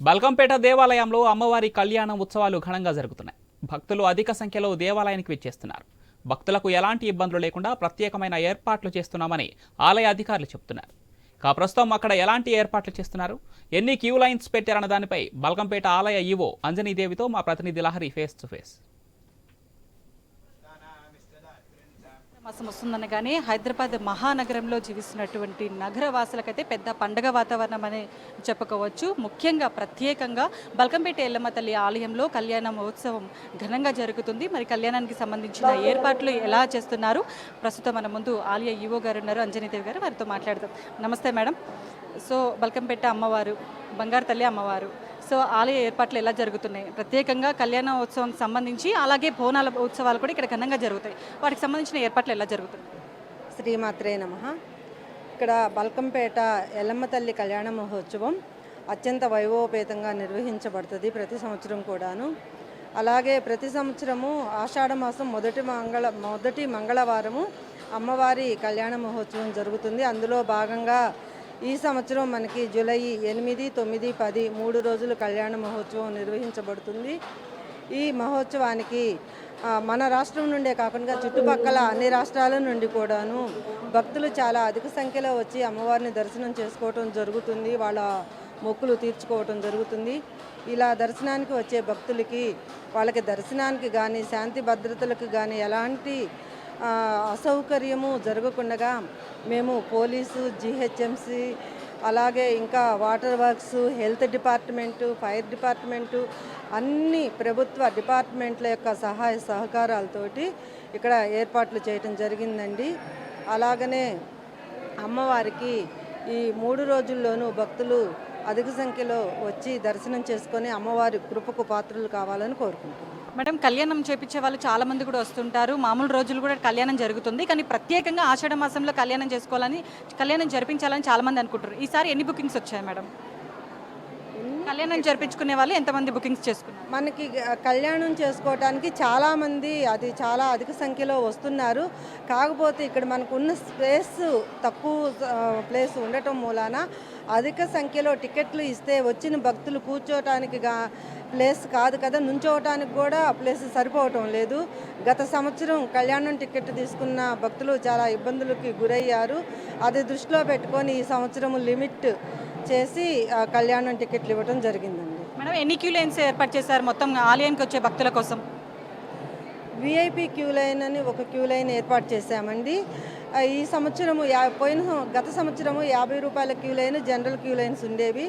బల్కంపేట దేవాలయంలో అమ్మవారి కళ్యాణం ఉత్సవాలు ఘనంగా జరుగుతున్నాయి. భక్తులు అధిక సంఖ్యలో దేవాలయానికి విచ్చేస్తున్నారు. భక్తులకు ఎలాంటి ఇబ్బందులు లేకుండా ప్రత్యేకమైన ఏర్పాట్లు చేస్తున్నామని ఆలయ అధికారులు చెబుతున్నారు. కా ప్రస్తుతం అక్కడ ఎలాంటి ఏర్పాట్లు చేస్తున్నారు? ఎన్ని క్యూ లైన్స్ పెట్టారన్న దానిపై బల్కంపేట ఆలయ ఈవో అంజనీదేవితో మా ప్రతినిధి లహరి ఫేస్ టు ఫేస్. మాసం వస్తుందని కానీ హైదరాబాద్ మహానగరంలో జీవిస్తున్నటువంటి నగర వాసులకైతే పెద్ద పండగ వాతావరణం అని చెప్పుకోవచ్చు. ముఖ్యంగా ప్రత్యేకంగా బల్కంపేట ఎల్లమ్మ తల్లి ఆలయంలో కళ్యాణ మహోత్సవం ఘనంగా జరుగుతుంది. మరి కళ్యాణానికి సంబంధించిన ఏర్పాట్లు ఎలా చేస్తున్నారు? ప్రస్తుతం మన ముందు ఆలయ ఈవో గారు ఉన్నారు. అంజనీదేవి గారు వారితో మాట్లాడదాం. నమస్తే మేడం. సో బల్కంపేట అమ్మవారు బంగారు తల్లి అమ్మవారు సో ఆలయ ఏర్పాట్లు ఎలా జరుగుతున్నాయి? ప్రత్యేకంగా కళ్యాణ ఉత్సవం సంబంధించి అలాగే బోనాల ఉత్సవాలు కూడా ఇక్కడ ఘనంగా జరుగుతాయి. వాటికి సంబంధించిన ఏర్పాట్లు ఎలా జరుగుతున్నాయి? శ్రీమాత్రే నమ. ఇక్కడ బల్కంపేట ఎల్లమ్మ తల్లి కళ్యాణ మహోత్సవం అత్యంత వైభవపేతంగా నిర్వహించబడుతుంది ప్రతి సంవత్సరం కూడాను. అలాగే ప్రతి సంవత్సరము ఆషాఢ మాసం మొదటి మంగళ మొదటి మంగళవారము అమ్మవారి కళ్యాణ మహోత్సవం జరుగుతుంది. అందులో భాగంగా ఈ సంవత్సరం మనకి జూలై ఎనిమిది తొమ్మిది పది మూడు రోజులు కళ్యాణ మహోత్సవం నిర్వహించబడుతుంది. ఈ మహోత్సవానికి మన రాష్ట్రం నుండే కాకుండా చుట్టుపక్కల అన్ని రాష్ట్రాల నుండి కూడాను భక్తులు చాలా అధిక సంఖ్యలో వచ్చి అమ్మవారిని దర్శనం చేసుకోవటం జరుగుతుంది. వాళ్ళ మొక్కులు తీర్చుకోవటం జరుగుతుంది. ఇలా దర్శనానికి వచ్చే భక్తులకి వాళ్ళకి దర్శనానికి కానీ శాంతి భద్రతలకు కానీ ఎలాంటి అసౌకర్యము జరగకుండా మేము పోలీసు జిహెచ్ఎంసి అలాగే ఇంకా water works health department fire department అన్ని ప్రభుత్వ డిపార్ట్మెంట్ల యొక్క సహాయ సహకారాలతోటి ఇక్కడ ఏర్పాట్లు చేయటం జరిగిందండి. అలాగనే అమ్మవారికి ఈ మూడు రోజుల్లోనూ భక్తులు అధిక సంఖ్యలో వచ్చి దర్శనం చేసుకొని అమ్మవారి కృపకు పాత్రలు కావాలని కోరుకుంటున్నాను మేడం కళ్యాణం చేపించే వాళ్ళు చాలా మంది కూడా వస్తుంటారు. మామూలు రోజులు కూడా కళ్యాణం జరుగుతుంది. కానీ ప్రత్యేకంగా ఆషాఢ మాసంలో కళ్యాణం చేసుకోవాలని కళ్యాణం జరిపించాలని చాలా మంది అనుకుంటారు. ఈసారి ఎన్ని బుకింగ్స్ వచ్చాయి మేడం? కళ్యాణం జరిపించుకునే వాళ్ళు ఎంతమంది బుకింగ్స్ చేసుకున్నారు? మనకి కళ్యాణం చేసుకోవటానికి చాలామంది అది చాలా అధిక సంఖ్యలో వస్తున్నారు. కాకపోతే ఇక్కడ మనకు ఉన్న స్పేస్ తక్కువ ప్లేస్ ఉండటం మూలాన అధిక సంఖ్యలో టికెట్లు ఇస్తే వచ్చిన భక్తులు కూర్చోవటానికి ప్లేస్ కాదు కదా నుంచోవటానికి కూడా ప్లేస్ సరిపోవటం లేదు. గత సంవత్సరం కళ్యాణం టికెట్ తీసుకున్న భక్తులు చాలా ఇబ్బందులకి గురయ్యారు. అది దృష్టిలో పెట్టుకొని ఈ సంవత్సరం లిమిట్ చేసి కళ్యాణం టికెట్లు ఇవ్వటం జరిగిందండి. మేడం ఎన్ని క్యూ లైన్స్ ఏర్పాటు చేశారు మొత్తం ఆలయానికి వచ్చే భక్తుల కోసం? విఐపి క్యూ లైన్ అని ఒక క్యూ లైన్ ఏర్పాటు చేశామండి. ఈ సంవత్సరము యా పోయిన గత సంవత్సరము యాభై రూపాయల queue line general queue lines ఉండేవి.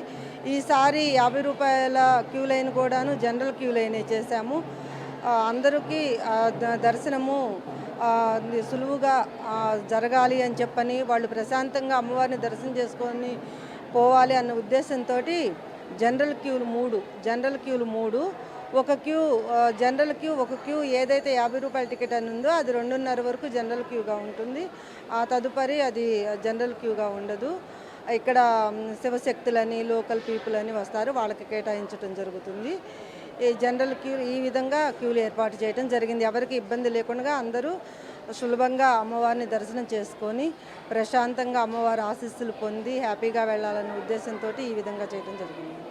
ఈసారి యాభై రూపాయల క్యూ లైన్ కూడాను జనరల్ క్యూ లైనే చేశాము అందరికీ దర్శనము సులువుగా జరగాలి అని చెప్పని వాళ్ళు ప్రశాంతంగా అమ్మవారిని దర్శనం చేసుకొని పోవాలి అన్న ఉద్దేశంతో జనరల్ క్యూలు మూడు జనరల్ క్యూలు మూడు. ఒక క్యూ జనరల్ క్యూ ఒక క్యూ ఏదైతే యాభై రూపాయల టికెట్ అని ఉందో అది రెండున్నర వరకు జనరల్ క్యూగా ఉంటుంది. ఆ తదుపరి అది జనరల్ క్యూగా ఉండదు. ఇక్కడ శివశక్తులని లోకల్ పీపుల్ అని వస్తారు. వాళ్ళకి కేటాయించడం జరుగుతుంది. ఈ జనరల్ క్యూ ఈ విధంగా క్యూలు ఏర్పాటు చేయడం జరిగింది. ఎవరికి ఇబ్బంది లేకుండా అందరూ సులభంగా అమ్మవారిని దర్శనం చేసుకొని ప్రశాంతంగా అమ్మవారి ఆశీస్సులు పొంది హ్యాపీగా వెళ్ళాలనే ఉద్దేశంతో ఈ విధంగా చేయడం జరిగింది.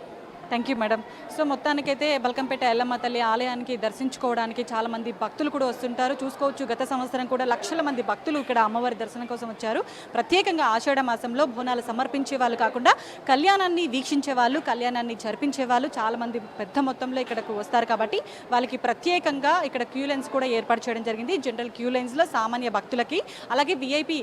థ్యాంక్ యూ మేడం సో మొత్తానికైతే బల్కంపేట ఎల్లమ్మ తల్లి ఆలయానికి దర్శించుకోవడానికి చాలామంది భక్తులు కూడా వస్తుంటారు. చూసుకోవచ్చు గత సంవత్సరం కూడా లక్షల మంది భక్తులు ఇక్కడ అమ్మవారి దర్శనం కోసం వచ్చారు. ప్రత్యేకంగా ఆషాఢ మాసంలో బోనాలు సమర్పించే వాళ్ళు కాకుండా కళ్యాణాన్ని వీక్షించే వాళ్ళు కళ్యాణాన్ని జరిపించే వాళ్ళు చాలామంది పెద్ద మొత్తంలో ఇక్కడకు వస్తారు కాబట్టి వాళ్ళకి ప్రత్యేకంగా ఇక్కడ క్యూ లైన్స్ కూడా ఏర్పాటు చేయడం జరిగింది. జనరల్ క్యూ లైన్స్లో సామాన్య భక్తులకి అలాగే విఐపి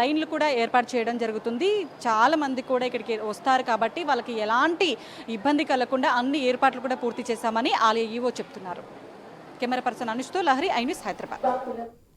లైన్లు కూడా ఏర్పాటు చేయడం జరుగుతుంది. చాలామంది కూడా ఇక్కడికి వస్తారు కాబట్టి వాళ్ళకి ఎలాంటి ఇబ్బంది కలగకుండా అన్ని ఏర్పాట్లు కూడా పూర్తి చేశామని ఆలయ ఈవో చెప్తున్నారు. కెమెరా పర్సన్ అనుష్తో లహరి ఐన్యూస్ హైదరాబాద్.